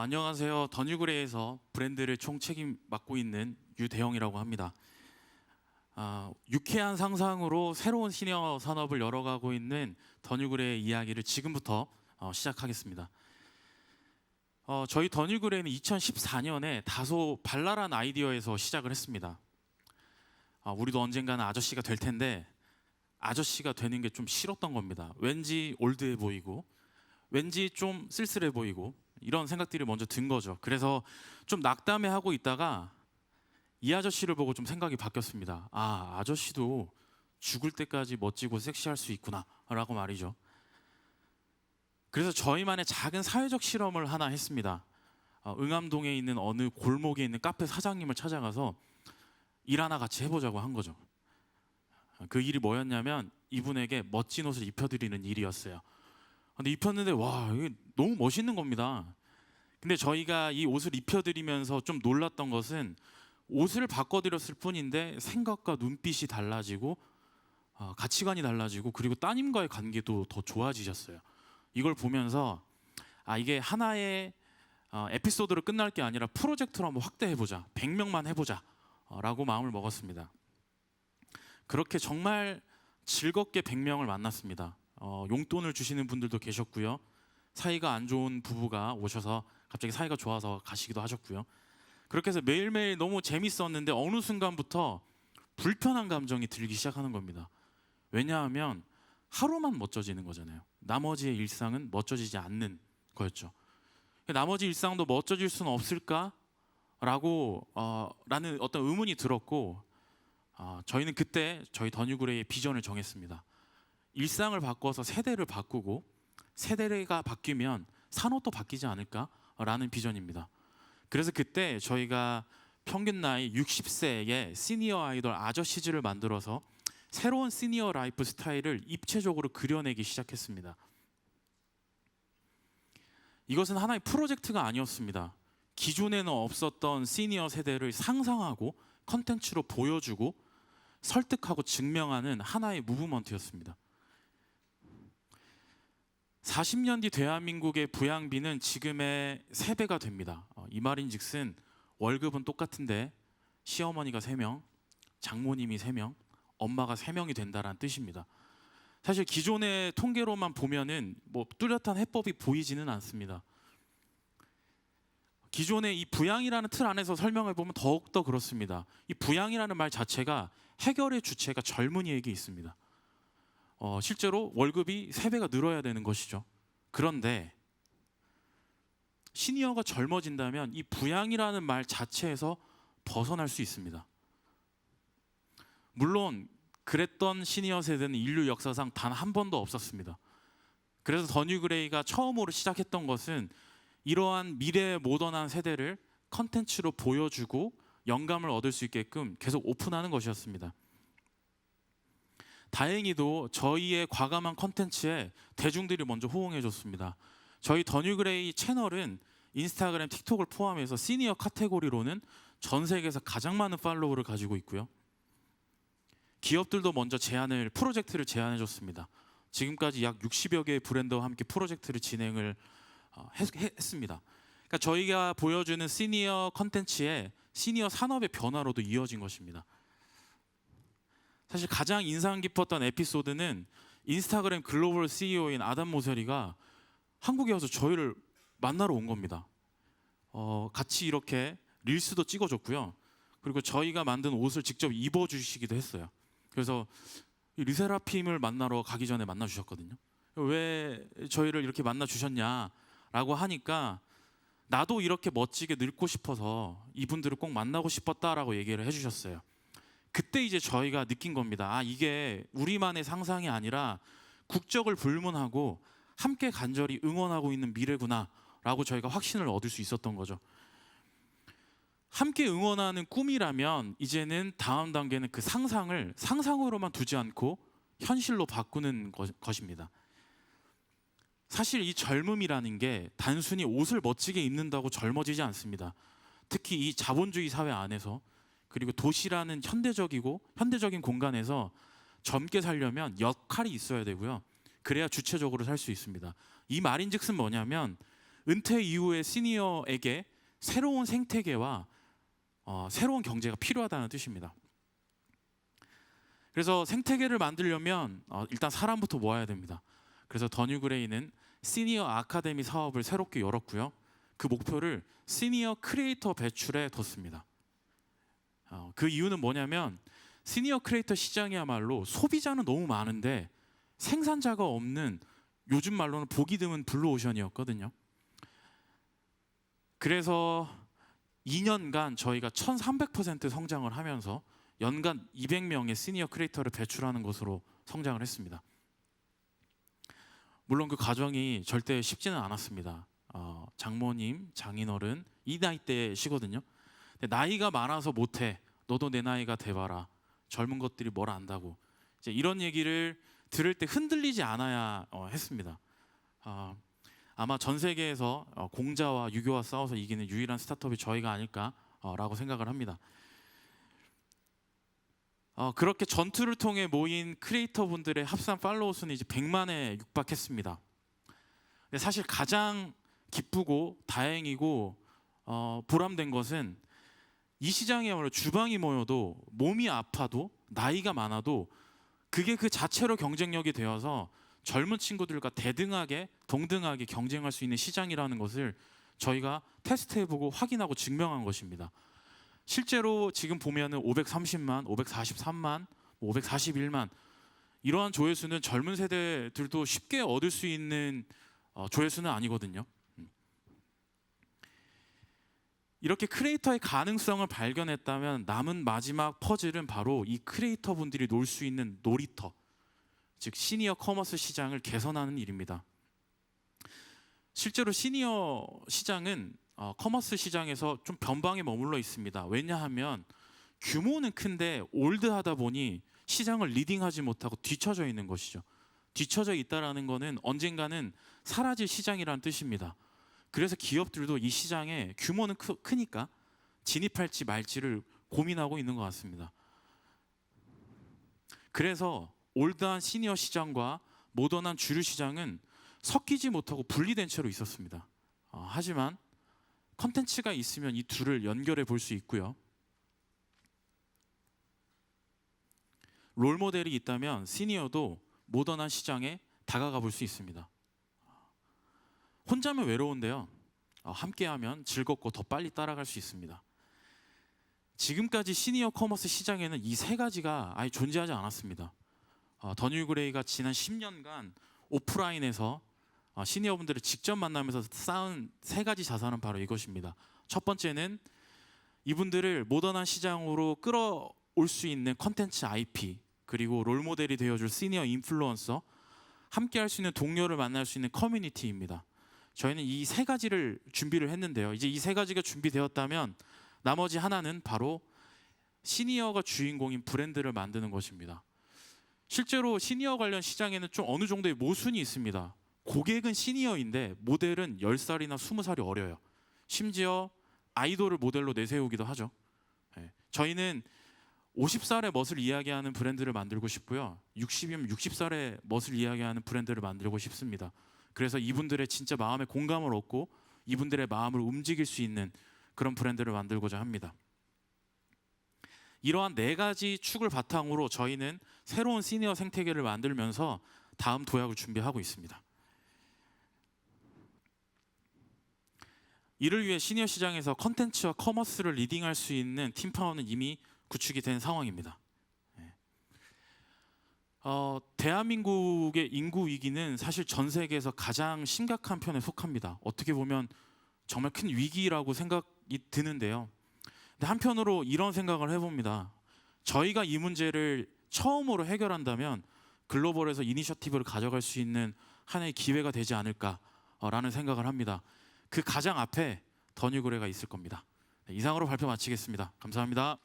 안녕하세요. 더뉴그레이에서 브랜드를 총책임 맡고 있는 유대영이라고 합니다. 아, 유쾌한 상상으로 새로운 시니어 산업을 열어가고 있는 더뉴그레의 이야기를 지금부터 어, 시작하겠습니다. 어, 저희 더뉴그레는 2014년에 다소 발랄한 아이디어에서 시작을 했습니다. 아, 우리도 언젠가는 아저씨가 될 텐데 아저씨가 되는 게 좀 싫었던 겁니다. 왠지 올드해 보이고 왠지 좀 쓸쓸해 보이고 이런 생각들이 먼저 든 거죠. 그래서 좀 낙담해 하고 있다가 이 아저씨를 보고 좀 생각이 바뀌었습니다. 아, 아저씨도 죽을 때까지 멋지고 섹시할 수 있구나라고 말이죠. 그래서 저희만의 작은 사회적 실험을 하나 했습니다. 어, 응암동에 있는 어느 골목에 있는 카페 사장님을 찾아가서 일 하나 같이 해보자고 한 거죠. 그 일이 뭐였냐면 이분에게 멋진 옷을 입혀드리는 일이었어요. 근데 입혔는데 와 너무 멋있는 겁니다. 근데 저희가 이 옷을 입혀드리면서 좀 놀랐던 것은 옷을 바꿔드렸을 뿐인데 생각과 눈빛이 달라지고 어, 가치관이 달라지고 그리고 따님과의 관계도 더 좋아지셨어요. 이걸 보면서 아 이게 하나의 어, 에피소드로 끝날 게 아니라 프로젝트로 한번 확대해 보자. 100명만 해보자라고 마음을 먹었습니다. 그렇게 정말 즐겁게 100명을 만났습니다. 어, 용돈을 주시는 분들도 계셨고요. 사이가 안 좋은 부부가 오셔서 갑자기 사이가 좋아서 가시기도 하셨고요. 그렇게 해서 매일매일 너무 재밌었는데 어느 순간부터 불편한 감정이 들기 시작하는 겁니다. 왜냐하면 하루만 멋져지는 거잖아요. 나머지의 일상은 멋져지지 않는 거였죠. 나머지 일상도 멋져질 수는 없을까라고 어, 라는 어떤 의문이 들었고 어, 저희는 그때 저희 더뉴그레이의 비전을 정했습니다. 일상을 바꿔서 세대를 바꾸고 세대가 바뀌면 산업도 바뀌지 않을까라는 비전입니다. 그래서 그때 저희가 평균 나이 60세의 시니어 아이돌 아저씨즈를 만들어서 새로운 시니어 라이프 스타일을 입체적으로 그려내기 시작했습니다. 이것은 하나의 프로젝트가 아니었습니다. 기존에는 없었던 시니어 세대를 상상하고 컨텐츠로 보여주고 설득하고 증명하는 하나의 무브먼트였습니다. 40년 뒤 대한민국의 부양비는 지금의 3배가 됩니다. 어, 이 말인즉슨 월급은 똑같은데 시어머니가 3명, 장모님이 3명, 엄마가 3명이 된다라는 뜻입니다. 사실 기존의 통계로만 보면은 뭐 뚜렷한 해법이 보이지는 않습니다. 기존의 이 부양이라는 틀 안에서 설명해 보면 더욱 더 그렇습니다. 이 부양이라는 말 자체가 해결의 주체가 젊은이에게 있습니다. 어, 실제로 월급이 3배가 늘어야 되는 것이죠. 그런데 시니어가 젊어진다면 이 부양이라는 말 자체에서 벗어날 수 있습니다. 물론 그랬던 시니어 세대는 인류 역사상 단 한 번도 없었습니다. 그래서 더뉴 그레이가 처음으로 시작했던 것은 이러한 미래 모던한 세대를 컨텐츠로 보여주고 영감을 얻을 수 있게끔 계속 오픈하는 것이었습니다. 다행히도 저희의 과감한 컨텐츠에 대중들이 먼저 호응해 줬습니다. 저희 더뉴그레이 채널은 인스타그램, 틱톡을 포함해서 시니어 카테고리로는 전 세계에서 가장 많은 팔로우를 가지고 있고요. 기업들도 먼저 제안을 프로젝트를 제안해 줬습니다. 지금까지 약 60여 개의 브랜드와 함께 프로젝트를 진행을 어, 했, 했습니다. 그러니까 저희가 보여주는 시니어 컨텐츠에 시니어 산업의 변화로도 이어진 것입니다. 사실 가장 인상 깊었던 에피소드는 인스타그램 글로벌 CEO인 아담 모세리가 한국에 와서 저희를 만나러 온 겁니다. 어, 같이 이렇게 릴스도 찍어줬고요. 그리고 저희가 만든 옷을 직접 입어주시기도 했어요. 그래서 이 르세라핌을 만나러 가기 전에 만나 주셨거든요. 왜 저희를 이렇게 만나 주셨냐라고 하니까 나도 이렇게 멋지게 늙고 싶어서 이분들을 꼭 만나고 싶었다라고 얘기를 해주셨어요. 그때 이제 저희가 느낀 겁니다. 아 이게 우리만의 상상이 아니라 국적을 불문하고 함께 간절히 응원하고 있는 미래구나라고 저희가 확신을 얻을 수 있었던 거죠. 함께 응원하는 꿈이라면 이제는 다음 단계는 그 상상을 상상으로만 두지 않고 현실로 바꾸는 것, 것입니다. 사실 이 젊음이라는 게 단순히 옷을 멋지게 입는다고 젊어지지 않습니다. 특히 이 자본주의 사회 안에서 그리고 도시라는 현대적이고 현대적인 공간에서 젊게 살려면 역할이 있어야 되고요. 그래야 주체적으로 살 수 있습니다. 이 말인즉슨 뭐냐면 은퇴 이후의 시니어에게 새로운 생태계와 어, 새로운 경제가 필요하다는 뜻입니다. 그래서 생태계를 만들려면 어, 일단 사람부터 모아야 됩니다. 그래서 더뉴그레이는 시니어 아카데미 사업을 새롭게 열었고요. 그 목표를 시니어 크리에이터 배출에 뒀습니다. 어, 그 이유는 뭐냐면 시니어 크리에이터 시장이야말로 소비자는 너무 많은데 생산자가 없는 요즘 말로는 보기 드문 블루오션이었거든요. 그래서 2년간 저희가 1,300% 성장을 하면서 연간 200명의 시니어 크리에이터를 배출하는 것으로 성장을 했습니다. 물론 그 과정이 절대 쉽지는 않았습니다. 어, 장모님, 장인어른 이 나이대시거든요. 나이가 많아서 못해. 너도 내 나이가 돼봐라. 젊은 것들이 뭘 안다고. 이제 이런 얘기를 들을 때 흔들리지 않아야 어, 했습니다. 어, 아마 전 세계에서 어, 공자와 유교와 싸워서 이기는 유일한 스타트업이 저희가 아닐까라고 생각을 합니다. 어, 그렇게 전투를 통해 모인 크리에이터 분들의 합산 팔로워 수는 이제 100만에 육박했습니다. 근데 사실 가장 기쁘고 다행이고 어, 보람된 것은 이 시장이야말로 주방이 모여도 몸이 아파도 나이가 많아도 그게 그 자체로 경쟁력이 되어서 젊은 친구들과 대등하게 동등하게 경쟁할 수 있는 시장이라는 것을 저희가 테스트해보고 확인하고 증명한 것입니다. 실제로 지금 보면은 530만, 543만, 541만 이러한 조회수는 젊은 세대들도 쉽게 얻을 수 있는 어, 조회수는 아니거든요. 음. 이렇게 크리에이터의 가능성을 발견했다면 남은 마지막 퍼즐은 바로 이 크리에이터 분들이 놀 수 있는 놀이터, 즉 시니어 커머스 시장을 개선하는 일입니다. 실제로 시니어 시장은 어, 커머스 시장에서 좀 변방에 머물러 있습니다. 왜냐하면 규모는 큰데 올드하다 보니 시장을 리딩하지 못하고 뒤처져 있는 것이죠. 뒤처져 있다라는 것은 언젠가는 사라질 시장이라는 뜻입니다. 그래서 기업들도 이 시장에 규모는 크, 크니까 진입할지 말지를 고민하고 있는 것 같습니다. 그래서 올드한 시니어 시장과 모던한 주류 시장은 섞이지 못하고 분리된 채로 있었습니다. 어, 하지만 컨텐츠가 있으면 이 둘을 연결해 볼 수 있고요. 롤 모델이 있다면 시니어도 모던한 시장에 다가가 볼 수 있습니다. 혼자면 외로운데요. 어, 함께하면 즐겁고 더 빨리 따라갈 수 있습니다. 지금까지 시니어 커머스 시장에는 이 세 가지가 아예 존재하지 않았습니다. 어, 더뉴 그레이가 지난 10년간 오프라인에서 어, 시니어분들을 직접 만나면서 쌓은 세 가지 자산은 바로 이것입니다. 첫 번째는 이분들을 모던한 시장으로 끌어올 수 있는 컨텐츠 IP 그리고 롤 모델이 되어줄 시니어 인플루언서 함께 할 수 있는 동료를 만날 수 있는 커뮤니티입니다. 저희는 이 세 가지를 준비를 했는데요. 이제 이 세 가지가 준비되었다면 나머지 하나는 바로 시니어가 주인공인 브랜드를 만드는 것입니다. 실제로 시니어 관련 시장에는 좀 어느 정도의 모순이 있습니다. 고객은 시니어인데 모델은 10살이나 20살이 어려요. 심지어 아이돌을 모델로 내세우기도 하죠. 네. 저희는 50살의 멋을 이야기하는 브랜드를 만들고 싶고요. 60이면 60살의 멋을 이야기하는 브랜드를 만들고 싶습니다. 그래서 이분들의 진짜 마음에 공감을 얻고 이분들의 마음을 움직일 수 있는 그런 브랜드를 만들고자 합니다. 이러한 네 가지 축을 바탕으로 저희는 새로운 시니어 생태계를 만들면서 다음 도약을 준비하고 있습니다. 이를 위해 시니어 시장에서 컨텐츠와 커머스를 리딩할 수 있는 팀파워는 이미 구축이 된 상황입니다. 네. 어, 대한민국의 인구 위기는 사실 전 세계에서 가장 심각한 편에 속합니다. 어떻게 보면 정말 큰 위기라고 생각이 드는데요. 근데 한편으로 이런 생각을 해봅니다. 저희가 이 문제를 처음으로 해결한다면 글로벌에서 이니셔티브를 가져갈 수 있는 하나의 기회가 되지 않을까라는 생각을 합니다. 그 가장 앞에 더뉴그레가 있을 겁니다. 네, 이상으로 발표 마치겠습니다. 감사합니다.